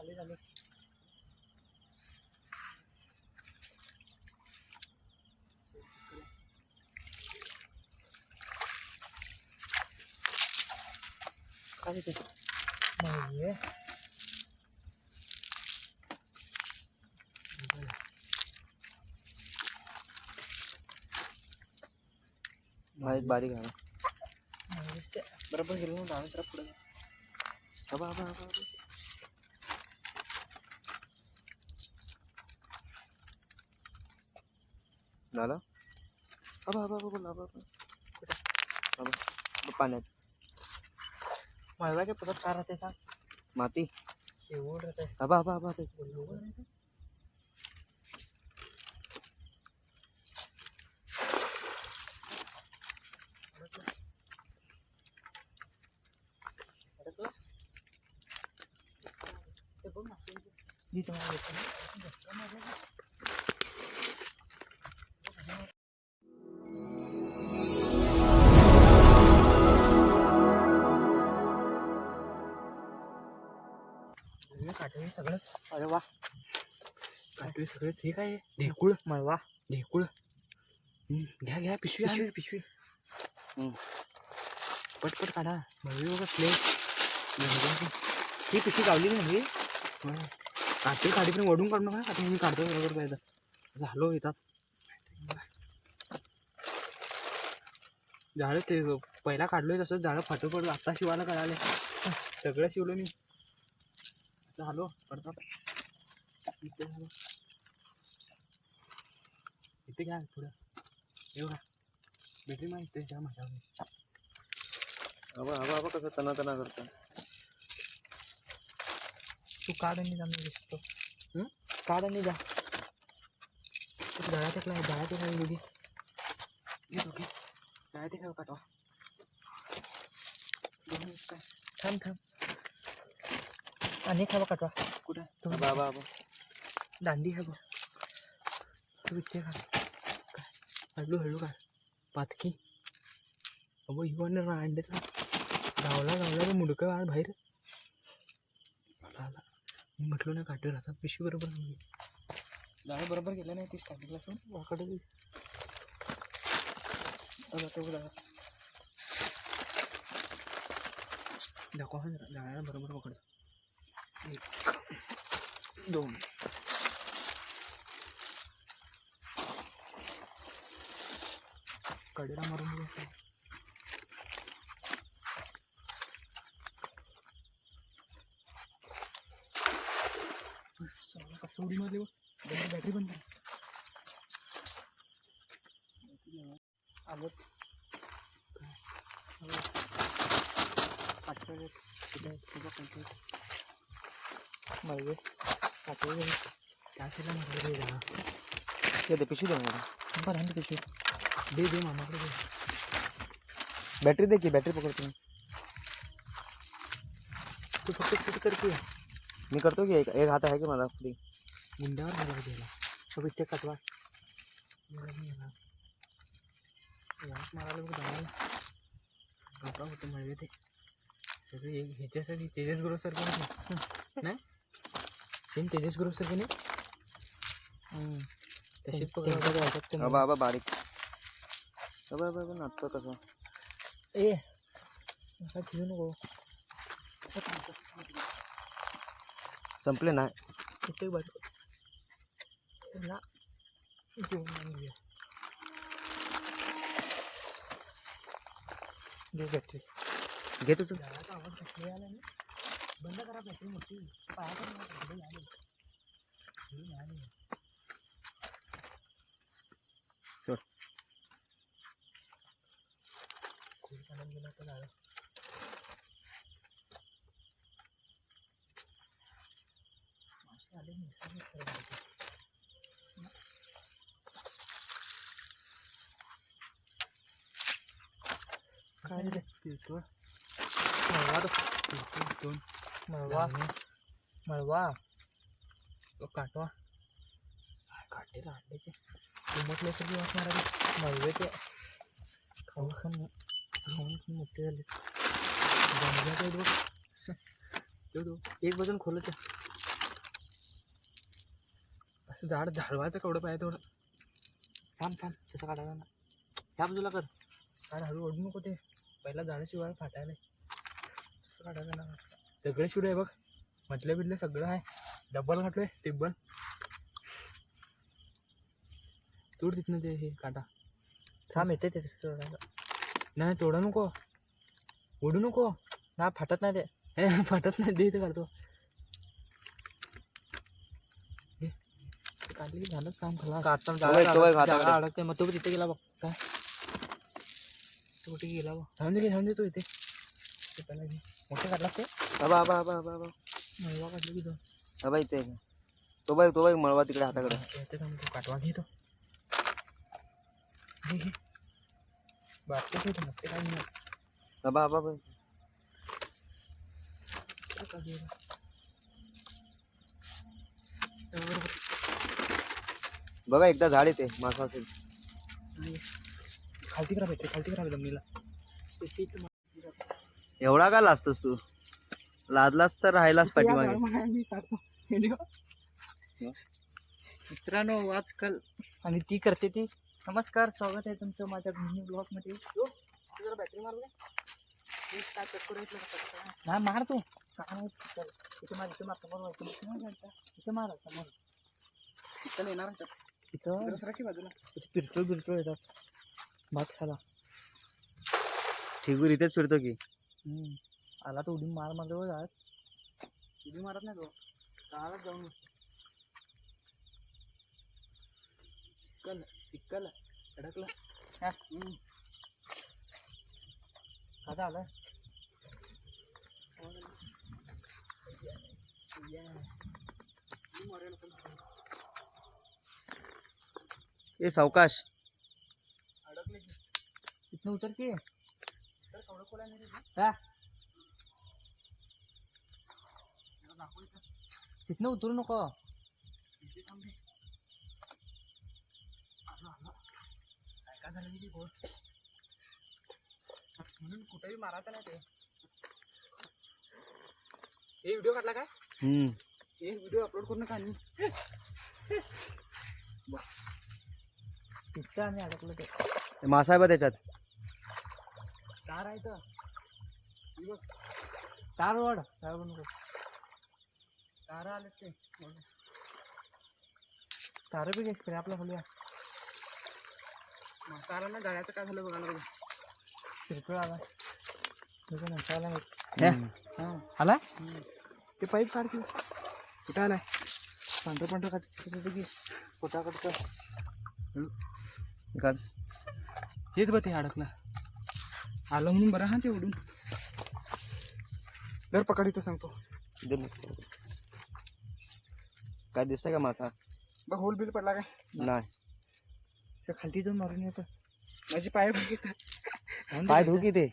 आले झाले. काय ते नाही हा एक बारीक आहे बरोबर गेलो ना डाव्या तरफ पुढे हबा हबा झालं हबा हबा हबा बोल हबा हबा हबा हबा. पाण्यात मळवाच्या पुढं का राहते सांग माती एवढं राहते हबा हबा हबा ते. जी तुम्हाला येतं ना. सगळे ठीक आहे. ढेकुळ मळवा. ढेकुळ घ्या घ्या पिशवी पिशवी पिशवी. हम्म. पट पट काढा. मळवी बघा प्लेट ही पिशवी गावली नाही? काटे काढी पण वडून काढू नका. काटे मी काढतो बरोबर पाहिजे झालो येतात झाडं ते पहिला काढलोय तसं झाडं फाटू पडलं. आता शिवायला कळाले सगळं शिवलो मी. झालो पडतात इथे झालो इथे घ्या थोडं एवढा भेटली माहिती इथे घ्या माझ्यावर हबा हबा हबा कसं तना तना करतं तू काढ आणि जा मी दिसतो काढ आणि जा जाळ्या टेकला जाळ्या टेकला दोघी ये दोघी जाळ्या टेकला काटवा दोन मिनिट काय थांब थांब आणि खावा काटवा कुठं तू हबा हबा हबा दांडी आहे बघ तू इथे खा हळू हळू काढ पातकी. अबो इवन अंड्याचा गावला गावला तो मुडकं आज बाहेर. आला आला. मी म्हटलो ना काढलं आता पिशवी बरोबर आणली जाळं बरोबर गेलं नाही ती स्टार्टिंगला सोड वाकडे दाखवा जाळ्याला बरोबर पकड एक दोन. कडेला मारून बघ कसं उडी मारली बघ. बॅटरी बंद आलं. मळवे काटवे त्या साईडला मारले जा ते दे पिशवी दे मला. बरं आहे ना पिशवी. दे दे मामाकडे दे। बॅटरी दे की बॅटरी पकडतो मी. तू फक्त फिट कर की मी करतो की एक एक हात आहे की मला फ्री मुंड्यावर मला घ्यायला तो इथे कटवा। वास मारायला बघ जाणार गप्पा होतं मळवे ते सगळे एक ह्याच्यासाठी तेजस ग्रो सर पण नाही सेम तेजस ग्रो सर नाही तशीच पकडा हबा हबा बारीक। हबा हबा नाचतो कसं? ए नका ठेवू नको. संपले घेऊन घेऊया दे बॅटरी घे कसले आला ना. बंद करा बॅटरी मोठी. पाया करा ना, पुढे आले. पुढे आले. सोड. खूप आनंद गेला तर झालं. मासे आले निसर्ग खरं म्हणजे. काय रे पिळतोय मळवा तो दोन मळवा मळवा तो काटवा. काटे अंड्याचे उमटल्यासारखी वास मारायला मळवे ते. खाऊन खाऊन खाऊन खाऊन मोठे झाले. जांभळ्याचं आहे बघ. तो तो. एक वजन खोलत आहे. झाड झाडवायचं कवडं पाहिजे थोडं थांब थांब. तसं काढायला ना ह्या बाजूला कर. झाड हळू ओढू नको ते. पहिला झाडाशिवाय फाटायला तसं काढायचं ना सगळे शिवडे आहे बघ. म्हटलं बिटलं सगळं आहे. डब्बल घातलोय टिब्बल तोड तिथनं ते हे काटा थांब येते ते. नाही तोडा नको. ओढू नको. ना फाटत नाही ते. फाटत नाही दे इथे काढतो. ते काढली की झालंच काम खलास. काढताना तो तो अडकते मग तो तिथे गेला बघ तो कुठे गेला बघ. थांबून दे थांबून दे तो इथे. ते पहिला मोठे काढलास ते? आबा आबा मळवा काढलं की तो आबा इथे आहे. तो बघ तो बघ मळवा तिकडे हाताकडे. तो? काटवा घे तो. घे घे बाटकेच होते मोठे काय नाही. आबा आबा आबा. का गेला? बरोबर बघा एकदा झाड येते मासा असेल. खालती करा भेटते खालती करा जमिनीला. एवढा का लाजतोस तू? लाजलास तर राहिलास पाठीमागे. मित्रांनो आजकाल आणि ती करते ती. नमस्कार स्वागत आहे तुमचं माझ्या मिनी ब्लॉगमध्ये जरा बॅटरी मारले काय चेक करायचं नाही मार तू. काय नाही, चल. इथे मार इथे मार समोर मार, इथे मार, मार, मार समोर. इथं येणार इथं? की बाजूला. पिरतोळ बिरतोळ येतात भात खाला ठिगूर इथेच फिरतो की. हम्म. आला तर उडी मार मारल्यावर जात उडी मारत नाही तो. काळात जाऊन. चिकल अडकला. आता आला ए सावकाश. इथनं उतर की. हे? तिथनं उतरू नको. काय काय म्हणून कुठेही मारायचं नाही ते हे व्हिडिओ काढला काय? हम्म. हे व्हिडिओ अपलोड करू नका आणि तिथं आम्ही अडकलो ते. मासा आहे बा त्याच्यात. कार आहे बघ तार ओढ. तार आले ते. तार बी घे आपला खोलूया कारांना जाळ्याचं काय झालं बघा. पिरतोळ आला. तुझं नसायला हम्म. हां. आला ते पाईप काढ की कुठं आलाय? पांढरं पांढरं खात की पोटाकडचं काढ. हेच बघ ते अडकला आलं म्हणून बरं हा ते उडून जर पकड इथं सांगतो. बघ. काय दिसतंय का मासा? बघ होल बिल पडला काय? नाही. त्या खालती जाऊन मारून येतं. माझी पाय पाय धू की ते?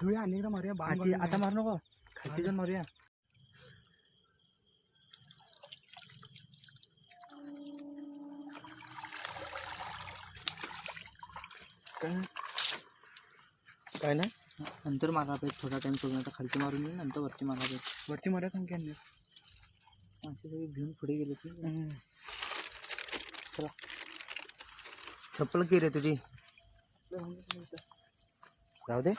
धुळे अनेकदा मारूया खालती आता मारू नको. खालती जाऊन मारूया. काय? काय नंतर मारा पाहिजे थोडा टाइम सोडून आता खालती मारून येईल नंतर वरती मारा पाहिजे वरती मारूया सांग की सगळी भिऊन पुढे गेले की चप्पल की रे तुझी। जाऊ दे।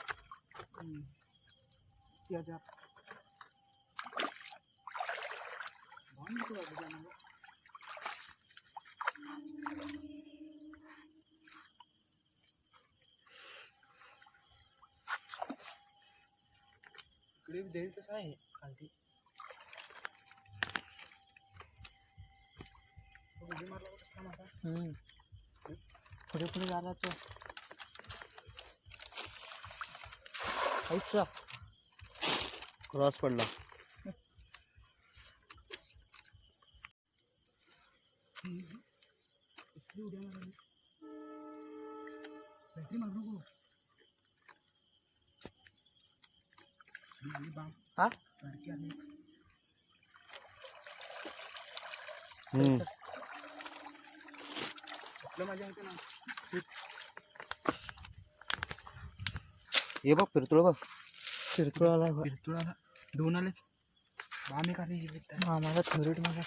इकडे देवी कसं आहे खालती पुढे पुढे झाला तो ऐसा क्रॉस पडला. ही. हा बघ फिरतोळ बघ पिरतोळ आला फिरतुळाला दोन आले बाम एक आली ही विकताय. हा माझा फेवरेट माझा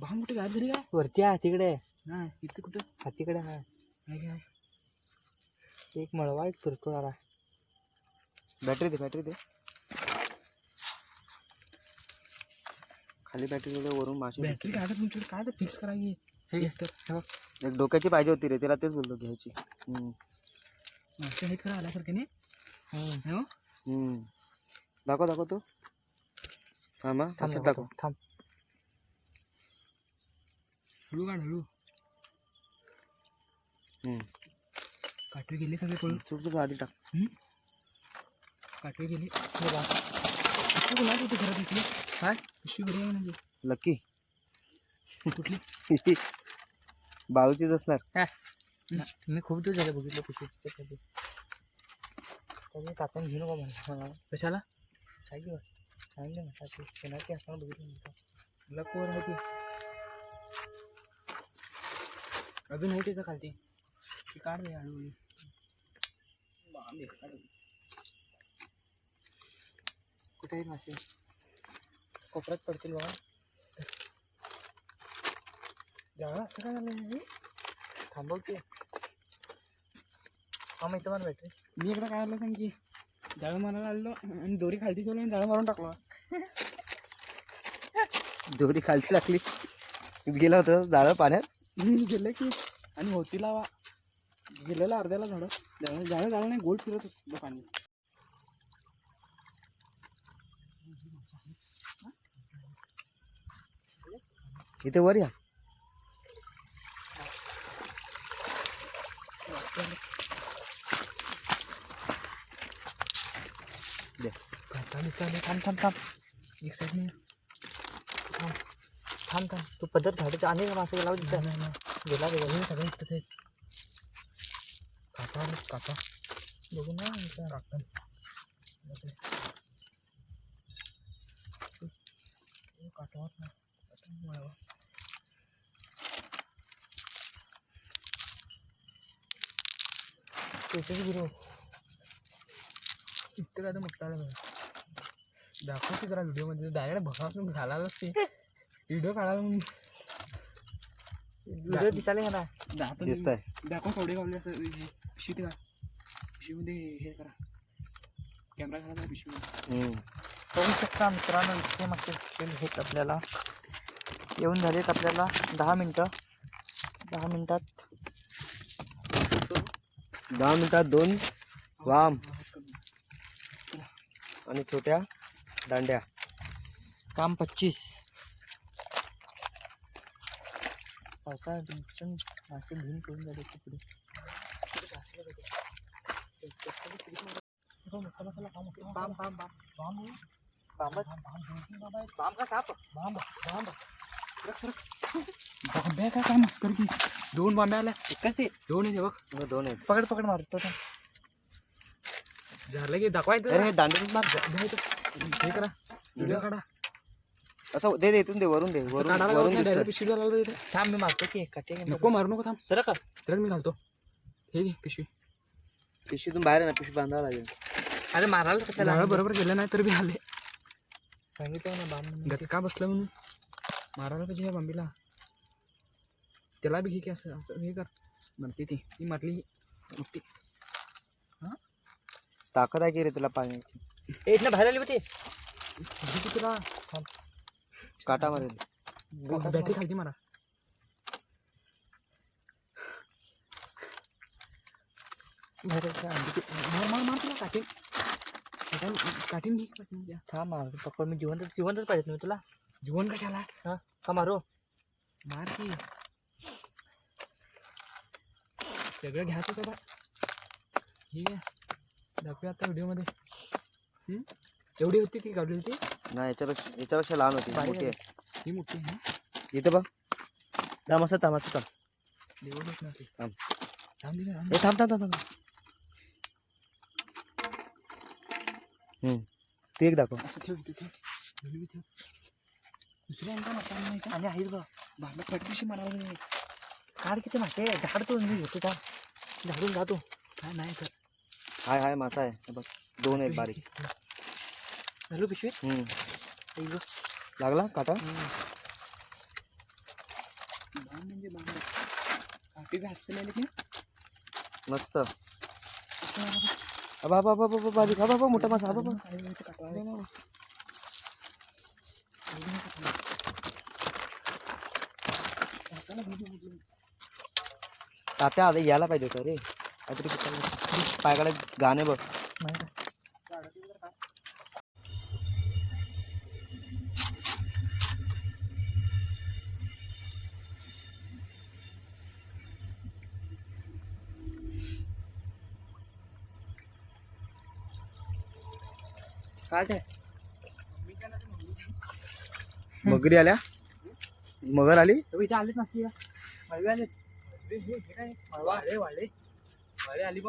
भाम कुठे गायब झाली काय वरती आहे तिकडे नाही इथे कुठं हातीकडे आहे काय एक मळवा एक फिरतो आला बॅटरी दे बॅटरी दे खाली बॅटरी वरून मासे बॅटरी काय तुमच्याकडे काय तर फिक्स करायची हे घे तर हे बघ. एक डोक्याची पाहिजे होती रे त्याला तेच बोललो घ्यायची. हम्म. मागच्या हे करा आल्यासारखे नाही? हम्म. हो हम्म. दाखव दाखव तू. थांब हा. थांब दाखवतो. दाखव. थांब. हळू काढ हळू. हम्म. काठवी गेली सगळे पळून? चुक चुक आधी टाक. काठवी गेली. हे बघ. पिशवी कुणाची होती घरात इथली काय? पिशवी घरी आहे म्हणजे. लकी. कुठली? बाळूचीच असणार. मी खूप दिवस झाले बघितलं कधी काकाने घेऊ नका म्हणलं. मला कशाला? काय घेऊ सांगितलं ना काकी कोणाची असताना बघितलं नव्हतं लक वर होती? अजून आहे त्याचं खालती? ती काढ हळूहळू काढ दे. कुठे मासे कोपऱ्यात पडतील बघा जाळं असं काय झालं हे? थांबव की हा इथं मला भेटेल मी एकदा काय आलं सांग की जाळं मारायला आलो आणि दोरी खालती ठेवली आणि जाळं मारून टाकलं दोरी खालची टाकली गेला होता जाळं पाण्यात गेलं की आणि होती लावा गेलेला अर्ध्याला झाडं जाळं जाळं झालं नाही गोल फिरत होतं पाणी इथे वर या दे चालेल चालेल थांब थांब थांब एक साईडने थांब थांब तू पद्धत झाडाचं आणि का मासे लावू तिथं गेला गेला हे। सगळे इथंच आहेत काका आले, काका बघू ना इथं. काका काटावर ना काटावर वळवा. त्याच्याच गुरु। इतकं काय तर मोठा आला बघा. दाखव की जरा व्हिडिओमध्ये. डायरेक्ट भगासून घालायलाच ते व्हिडिओ काढायला मग व्हिडिओ दिसायला का ना दाखव कवडे गावले असं. पिशवीत का पिशवीमध्ये हे करा. कॅमेरा पिशवीमध्ये. हम्म. बघू शकता मित्रांनो इतके मागचे खेळ आहेत आपल्याला. येऊन झालेत आपल्याला दहा मिनटं. दहा मिनटात. दहा मिनिटात दोन. वाम. आणि छोट्या दांड्या. काम पच्चीस. मासे घेऊन करून झाले तिकडे. बांब्या काय काय मस्कर की दोन बांब्या आल्या. एकच ते. दोन आहे बघ. हो, दोन आहेत. पकड पकड मारतो. झालं की दाखवायचं अरे हे दांडे मार हे करा. व्हिडिओ काढा. असं दे दे इथून दे वरून दे वरून वरून. थांब मी की काटे नको मारू नको थांब. सर का तर मी घालतो. हे घे पिशवी. पिशवीतून बाहेर आहे ना पिशवी बांधावं लागेल. अरे मारायला कशाला झाडं बरोबर गेलं नाही तर बी आले. सांगितलं ना म्हणून. गचका बसलं म्हणून. मारायला पाहिजे ह्या बांबीला. त्याला बी घे की असं असं हे कर. म्हणते ती. ती मारली मोठी. ताकद आहे की रे त्याला पाण्याची इथनं बाहेर आली होती की तुला काटा मारेल बॅटरी का? ते- मार मार मार तुला काटीन घे मार पकड मी जिवंत जिवंतच पाहिजे ना तुला। जीवन कशाला हा का मारो। मार की। सगळं घ्यायचं का बा हे। घे. दाखवूया आता व्हिडिओमध्ये. हम्म? एवढी होती ती गाडी होती? नाही याच्यापेक्षा याच्यापेक्षा लहान होती बारीक मोठी आहे. ही मोठी आहे इथं बघ. थांब असं थांब असं थांब. ना ती थांब. थांब ना, थांब. ए थांब थांब थांब थांब. हम्म. ते एक दाखव. असं ठेव इथे ठेव. ठेव. ठेव दुसऱ्या आणखा मसाला नाही. आणि आहेत बघ. भांडा पटकशी मारायला काढ किती मासे झाड तो मी घेतो का झाडून जातो काय नाही तर हाय हाय मासा आहे हे बघ दोन आहेत बारीक झालो पिशवीत हम्म. लागला काटा? म्हणजे बाण काठी बी हसले आले की मस्त। अबा अबा अबा अबा बारीक अबा अबा मोठा मासा अबा अबा काय माहिती काटा आहे. तात्या आता यायला पाहिजे होतं रे काहीतरी पायाकडे गाणे बघ. मगरी आल्या? मगर आली? आलेच नसली मळवे आले हे- हे- हे माझी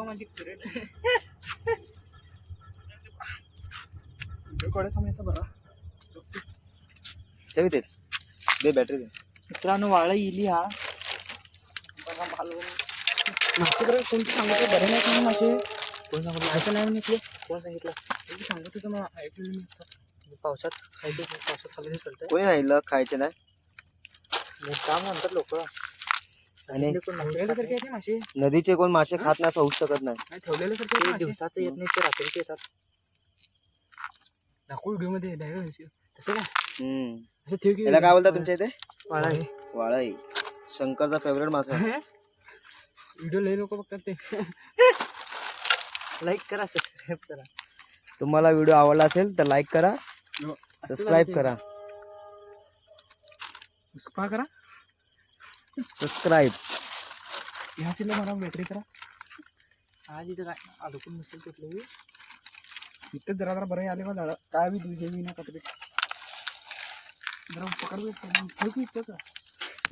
बरं तेच दे बॅटरी दे. मित्रांनो वाळा इली हा. मासे बरं कोणती सांगितलं बरं नाही तुम्ही मासे कोण सांगतो ऐकलं नाही म्हणे कोण सांगितलं? मी सांगत होतं मला ऐकलं मी. पावसात खायचे पावसात खाल्लं चालतंय. कोणी सांगितलं? खायचे नाही. काम म्हणतात लोक? आणि मासे? नदीचे कोण मासे खात नाही होऊ शकत नाही. नाही ठेवलेलं सारखे आहेत ना मासे. दिवसाचं येत नाही ते रात्रीचे येतात. दाखवू व्हिडिओमध्ये direct तसं काय? हम्म. असं ठेव की याला काय बोलतात तुमच्या इथे? वाळा आहे. वाळई. शंकरचा फेवरेट मासा. आहे. व्हिडिओ लय लोक बघतात ते. लाईक करा सबस्क्राईब करा. तुम्हाला व्हिडिओ आवडला असेल तर लाईक करा. सबस्क्राईब करा. का करा. सबस्क्राईब ह्या सीला मला बॅटरी करा। आज इथं काय अडकून नसेल कुठलं इथं जरा जरा बरं आले का काय बी तुझे मी ना कपडे जरा पकड की इथं का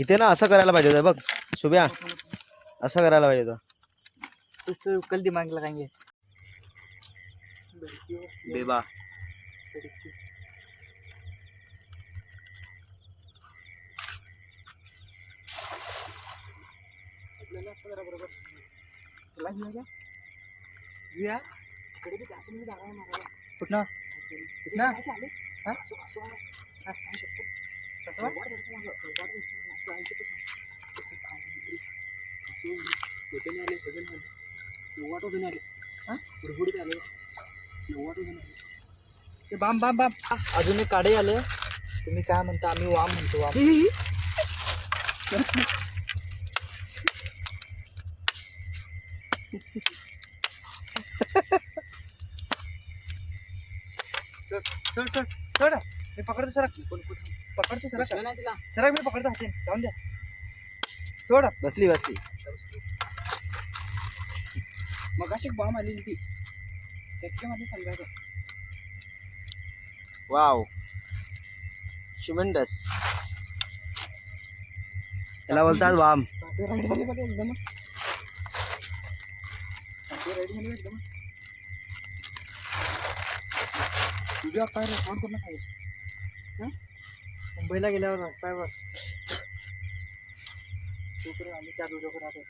इथे ना असं करायला पाहिजे होतं बघ शुभ्या असं करायला पाहिजे होतं कल दिमाग लगाएँगे। बेबा नव्वद वजन आले. ते बाम बाम बाम. अजून एक काढे आले. तुम्ही काय म्हणता? आम्ही वाम म्हणतो वाम. सोड सोड सोड मी पकडतो सर पकडतो सर. सर मी पकडतो हातीन जाऊन द्या सोड. बसली बसली. मगाशी एक बॉम्ब आलेली ती. त्याच्यामध्ये सांगायचं वाव. शिमेंडस याला बोलतात वाम राईट झाले बघा एकदम राईट झाले एकदम तुझ्या काय रेकॉर्ड करणं काय मुंबईला गेल्यावर रस्त्यावर तोपर्यंत आम्ही त्या व्हिडिओ राहतो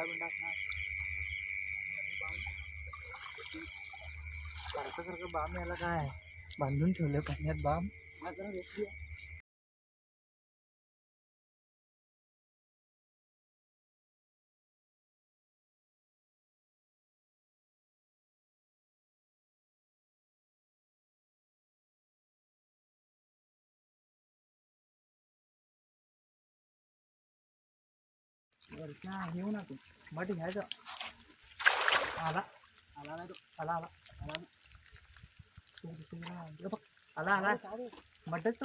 गुंडा बिंडा असणार सारखं सारखं बाम याला काय? बांधून ठेवलं पाण्यात बाम. वरच्या येऊ ना तू. मट घ्यायचं. आला. आला नाही तो. आला आला. आला. नाही. आला. बघ. आला आला मटच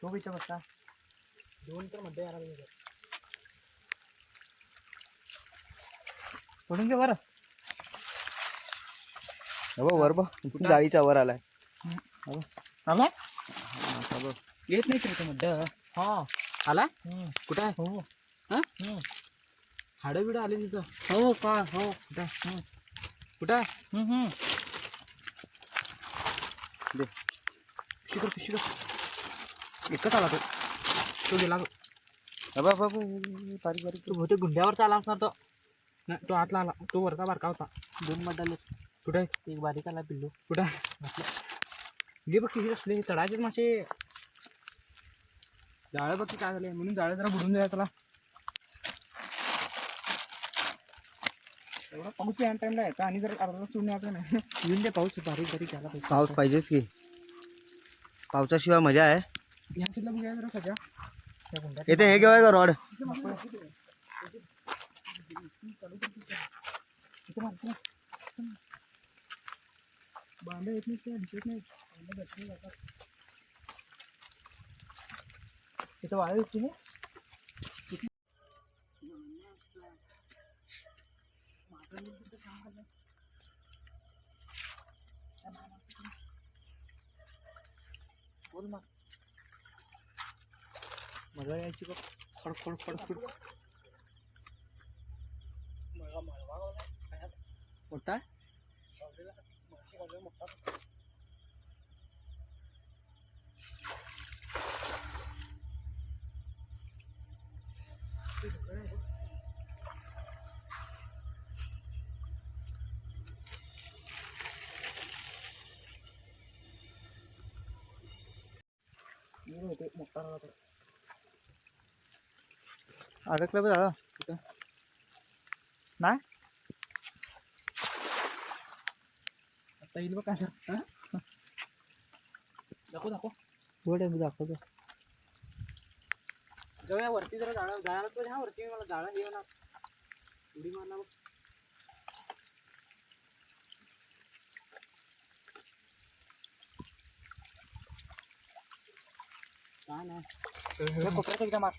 तो बसता दोन तर मध्ये आला पाहिजे पडून घे बरं. वर बघ. जाळीच्या वर आलाय. आला? हा. येत नाही तिथे मड्ड हा. आला? हम्म. कुठं आहे? हो. हा. हाडं बिडं आले तिथं. हो का? हो. कुठं आहे? कुठं आहे. दे. पिशी कर पिशी कर एकच आला तो? तो गेला तो. हे बघ, बारीक बारीक. तू बहुतेक गुंड्यावर चाला असणार तो. नाही तो आतला आला. तो वरचा बारका होता. दोन मटाले कुठं एक बारीक आला पिल्लू. कुठं आहे? घे बघ किती असले चढायचे मासे जाळं बघ की काय झालंय. म्हणून जाळं जरा बुडून जाय त्याला एवढा पाऊस या टाइमला यायचा आणि जर अर्धा यायचं नाही. येऊन दे पाऊस बारीक बारीक यायला पाहिजे. पाऊस पाहिजेच की. पावसाशिवाय मजा आहे. या साईडला बघूया जरा सगळ्या. इथे हे घेऊया का रॉड बांधा येत नाही ते दिसत नाही बांधा भेटले जातात वाळू ना बोल मग मजा यायची बघ. खड खड खड खड. मोठा मोठा राहतो अडकलं बघ झालं. कुठं? नाही? आता येईल बघ काय? दाखव दाखव. गोड आहे मी दाखवतो. जाऊया वरती जरा जाळं जायला पाहिजे हा वरती मला जाळं ना उडी मारला बघ. नाही हे कोपऱ्यात एकदा मार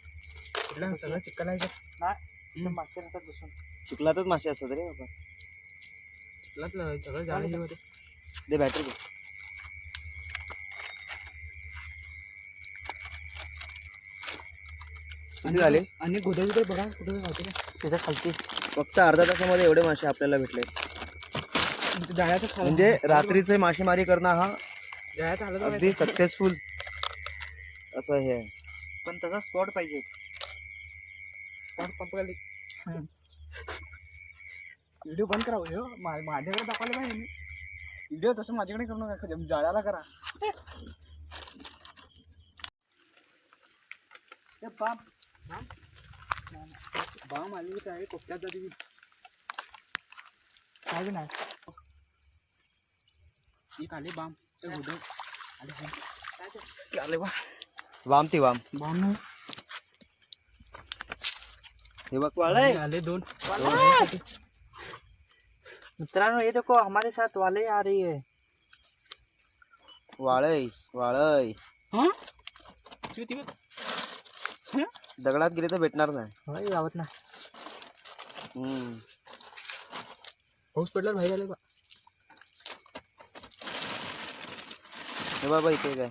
कुठलं सगळं आहे नाही मागच्या राहतात बसून चिखलातच मासे असतात रे बाबा. सगळं हे होते दे बॅटरी दे किती झाले? आणि गोदर बिदर बघा कुठं गावते त्याच्या खालती. फक्त अर्धा तासामध्ये एवढे मासे आपल्याला भेटले जाळ्याचं खालं म्हणजे रात्रीचे मासेमारी करणं हा जाळ्याचं अगदी सक्सेसफुल असं हे आहे. पण तसा स्पॉट पाहिजे. खाली. व्हिडिओ बंद करा. व्हिडिओ माझ्याकडे दाखवले पाहिजे व्हिडिओ तसं माझ्याकडे करू नका. खरं जाळ्याला करा. ते बाम बाम बाम आली काय कोपत्यात जाते काय नाही. एक आले बाम. ते गोदर आले आले बा. वाम ती वाम। हे। बघ वाळे आले दोन मित्रांनो ये देखो हमारे साथ वाले आ रही है। वाळय वाळय हा? किती दगडात गेले तर भेटणार नाही. होय गावात ना। हम्म. पाऊस पडल्यावर बाहेर आले बा। हे बाबा इथे काय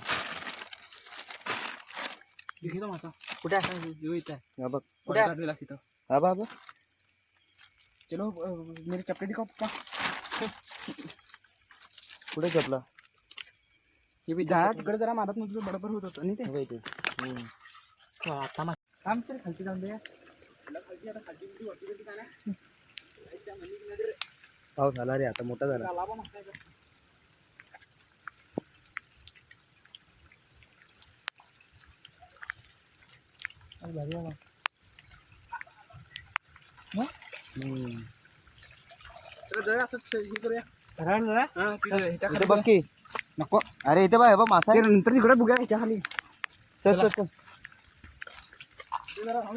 दिखेल माझा कुठे आहे? यो इथं आहे. हा बघ. कुठे आहे? काढलेला तिथं हा बाबा चलो अ, मेरे दिखाओ पप्पा. कुठे चपला हे बी जाळा तिकडे जरा मारत नव्हतं बरोबर होत होतं आणि ते हे बघ इथे. हम्म. हो, आता मा- काम चल खालती जाऊन दे पाऊस झाला रे आता मोठा झाला लावा मग काय कर. आज भारी आहे मग. हम्म. चला जरा असंच हे करूया राहिलं ना? हा तिथं ह्याच्या इथे बघ की. नको. अरे इथे बघ बघ मासा आहे. नंतर तिकडे बघूया ह्याच्या खाली. चल चल. आराम